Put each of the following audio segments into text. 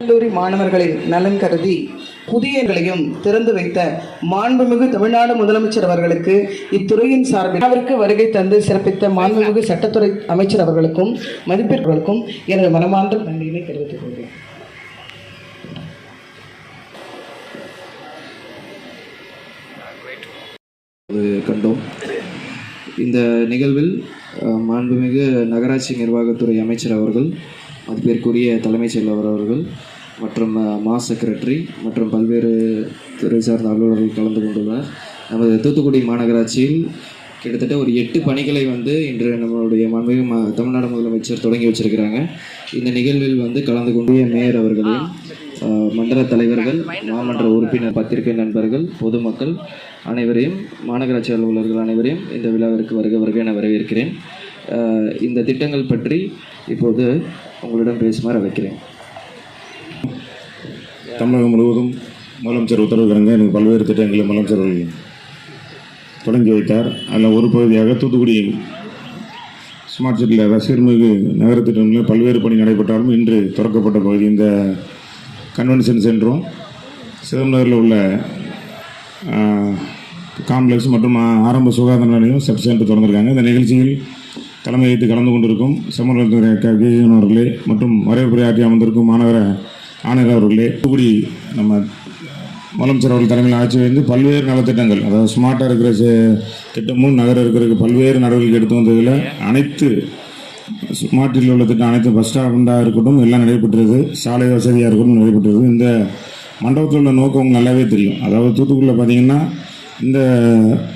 கல்லூரி மாணவர்களின் நலன் கருதி புதியங்களையும் திறந்து வைத்த மாண்புமிகு தமிழ்நாடு முதலமைச்சர் அவர்களுக்கு இத்துறையின் சார்பில் அவருக்கு வருகை தந்து சிறப்பித்த மாண்புமிகு சட்டத்துறை அமைச்சர் அவர்களுக்கும் மதிப்பிற்கும் எனது மனமார்ந்த நன்றியினை தெரிவித்துக் கொள்கிறேன். கண்டோம். இந்த நிகழ்வில் மாண்புமிகு நகராட்சி நிர்வாகத்துறை அமைச்சர் அவர்கள் மதிப்பிற்குரிய தலைமைச் செயலாளர் அவர்கள் மற்றும் அஹ், மா செக்ரட்டரி மற்றும் பல்வேறு துறை சார்ந்த அலுவலர்கள் கலந்து கொண்டுள்ளனர். நமது தூத்துக்குடி மாநகராட்சியில் கிட்டத்தட்ட ஒரு எட்டு பணிகளை வந்து இன்று நம்மளுடைய மாண்புமிகு தமிழ்நாடு முதலமைச்சர் தொடங்கி வச்சிருக்கிறாங்க. இந்த நிகழ்வில் வந்து கலந்து கொண்டு மேயர் அவர்களையும் மண்டல தலைவர்கள் மாமன்ற உறுப்பினர் பத்திரிகை நண்பர்கள் பொதுமக்கள் அனைவரையும் மாநகராட்சி அலுவலர்கள் அனைவரையும் இந்த விழாவிற்கு வருக வருக என வரவேற்கிறேன். இந்த திட்டங்கள் பற்றி இப்போது உங்களிடம் பேசுமாறு வைக்கிறேன் தமிழகம் முழுவதும் முதலமைச்சர் உத்தரவுக்கிறங்க எனக்கு பல்வேறு திட்டங்களை முதலமைச்சர் தொடங்கி வைத்தார். அதில் ஒரு பகுதியாக தூத்துக்குடி ஸ்மார்ட் சிட்டியில் ரசிகர்மிகு நகர திட்டங்களில் பல்வேறு பணி நடைபெற்றாலும் இன்று திறக்கப்பட்ட பகுதி இந்த கன்வென்ஷன் சென்றும். நகரில் உள்ள காம்ப்ளெக்ஸ் மற்றும் ஆரம்ப சுகாதார நிலையம் சப் சென்டர் திறந்திருக்காங்க இந்த நிகழ்ச்சியில் தலைமை வைத்து கலந்து கொண்டிருக்கும் சமூகத்துறை க அவர்களே மற்றும் வரவேற்புரையாற்றி அமர்ந்திருக்கும் மாநகர ஆணையர் அவர்களே. தூத்துக்குடி நம்ம முதலமைச்சர் அவர்கள் தலைமையில் ஆட்சி வந்து பல்வேறு நலத்திட்டங்கள் அதாவது ஸ்மார்ட்டாக இருக்கிற திட்டமும் நகர இருக்கிற பல்வேறு நடவடிக்கை எடுத்து வந்ததில் அனைத்து ஸ்மார்ட்டில் உள்ள திட்டம் அனைத்து பஸ் ஸ்டாண்டாக இருக்கட்டும் எல்லாம் நடைபெற்றது. சாலை வசதியாக இருக்கட்டும் நடைபெற்றது. இந்த மண்டபத்தில் உள்ள நோக்கம் நல்லாவே தெரியும். அதாவது தூத்துக்குடியில் பார்த்தீங்கன்னா இந்த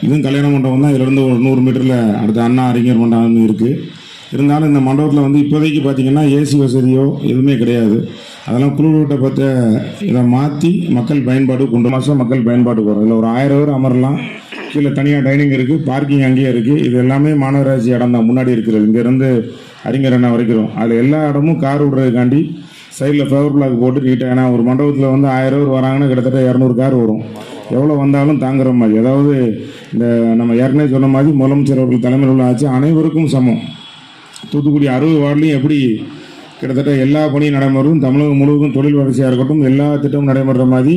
இதுவும் கல்யாண மண்டபம் தான். இதிலிருந்து ஒரு நூறு மீட்டரில் அடுத்த அண்ணா அறிஞர் மண்டபம் இருக்குது இருந்தாலும் இந்த மண்டபத்தில் வந்து இப்போதைக்கு பார்த்தீங்கன்னா ஏசி வசதியோ எதுவுமே கிடையாது. அதெல்லாம் குளிரூட்ட பற்ற இதை மாற்றி மக்கள் பயன்பாடு கொண்டு மாதம் மக்கள் பயன்பாட்டுக்கு வரும் இதில் ஒரு ஆயிரம் பேர் அமரலாம். கீழே தனியாக டைனிங் இருக்குது பார்க்கிங் அங்கேயே இருக்குது இது எல்லாமே மாநகராட்சி இடம் தான். முன்னாடி இருக்கிறது. இங்கேருந்து அறிஞர் அண்ணா வரைக்கும் அதில் எல்லா இடமும் கார் விடுறதுக்காண்டி சைடில் ஃபேவர் பிளாக் போட்டு நீட்டாக ஏன்னா ஒரு மண்டபத்தில் வந்து ஆயிரம் பேர் வராங்கன்னா கிட்டத்தட்ட இரநூறு கார் வரும். எவ்வளோ வந்தாலும் தாங்குற மாதிரி. அதாவது இந்த நம்ம ஏற்கனவே சொன்ன மாதிரி முதலமைச்சர் அவர்கள் தலைமையில் உள்ள ஆட்சி அனைவருக்கும் சமம். தூத்துக்குடி அறுபது வார்டுலையும் எப்படி கிட்டத்தட்ட எல்லா பணியும் நடைமுறையும் தமிழகம் முழுவதும் தொழில் வளர்ச்சியாக இருக்கட்டும் எல்லா திட்டமும் நடைபெற மாதிரி.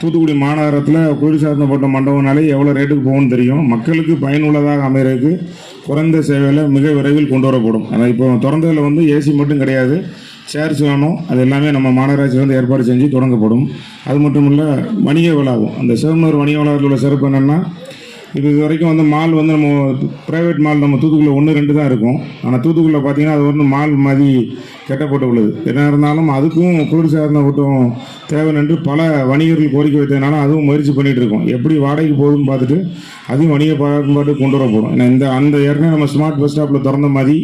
தூத்துக்குடி மாநகரத்தில் கோயில் போட்ட மண்டபம்னாலே எவ்வளோ ரேட்டுக்கு போகும்னு தெரியும். மக்களுக்கு பயனுள்ளதாக அமைகிறதுக்கு குறைந்த சேவையில் மிக விரைவில் கொண்டு வரப்படும். ஆனால் இப்போ திறந்ததில் வந்து ஏசி மட்டும் கிடையாது. சேர்ஸ் வேணும் அது எல்லாமே நம்ம மாநகராட்சி வந்து ஏற்பாடு செஞ்சு தொடங்கப்படும். அது மட்டும் இல்லை வணிக வளாகம் அந்த சிவனூர் வணிக வளாகத்தில் உள்ள சிறப்பு என்னென்னா இது இது வரைக்கும் வந்து மால் வந்து நம்ம ப்ரைவேட் மால் நம்ம தூத்துக்குள்ள ஒன்று ரெண்டு தான் இருக்கும். ஆனால் தூத்துக்குள்ள பார்த்தீங்கன்னா அது வந்து மால் மாதிரி கெட்டப்பட்டு உள்ளது. என்ன இருந்தாலும் அதுக்கும் குளிர் சார்ந்த கூட்டம் தேவை என்று பல வணிகர்கள் கோரிக்கை வைத்ததுனால அதுவும் முயற்சி பண்ணிட்டு இருக்கோம். எப்படி வாடகைக்கு போகுதுன்னு பார்த்துட்டு அதையும் வணிக பயன்பாட்டு கொண்டு வரப்படும் ஏன்னா இந்த அந்த ஏற்கனவே நம்ம ஸ்மார்ட் பஸ் ஸ்டாப்பில் திறந்த மாதிரி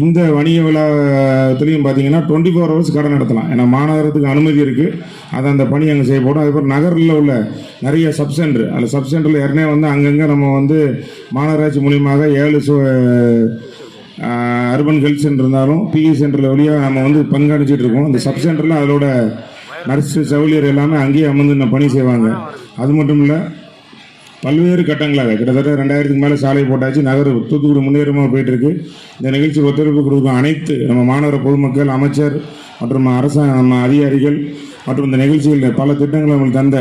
இந்த வணிக விழாத்துலேயும் பார்த்தீங்கன்னா டுவெண்ட்டி ஃபோர் ஹவர்ஸ் கடை நடத்தலாம். ஏன்னா மாநகரத்துக்கு அனுமதி இருக்குது அது அந்த பணி அங்கே செய்யப்படும் அதுக்கப்புறம் நகரில் உள்ள நிறைய சப் சென்டர் அந்த சப் சென்டரில் ஏற்கனவே வந்து அங்கங்கே நம்ம வந்து மாநகராட்சி மூலியமாக ஏழு சு அர்பன் ஹெல்த் சென்டர் இருந்தாலும் பிஇ சென்டரில் வழியாக நம்ம வந்து கண்காணிச்சிட்டு இருக்கோம். அந்த சப் சென்டரில் அதோட நர்ஸு செவிலியர் எல்லாமே அங்கேயே அமர்ந்து நம்ம பணி செய்வாங்க. அது மட்டும் இல்லை பல்வேறு கட்டங்களாக கிட்டத்தட்ட ரெண்டாயிரத்துக்கு மேலே சாலை போட்டாச்சு. நகர் தூத்துக்குடி முன்னேறமாக போயிட்டுருக்கு. இந்த நிகழ்ச்சி ஒத்துழைப்பு கொடுக்கும் அனைத்து நம்ம மாணவர் பொதுமக்கள் அமைச்சர் மற்றும் அரசாங்க நம்ம அதிகாரிகள் மற்றும் இந்த நிகழ்ச்சியில் பல திட்டங்களை நம்மளுக்கு தந்த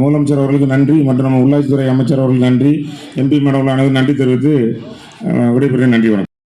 முதலமைச்சர் அவர்களுக்கு நன்றி மற்றும் நம்ம உள்ளாட்சித்துறை அமைச்சர் அவர்களுக்கு நன்றி. எம்பி மேடம் அனைவரும் நன்றி தெரிவித்து விடைபெறுகிறேன். நன்றி வணக்கம்.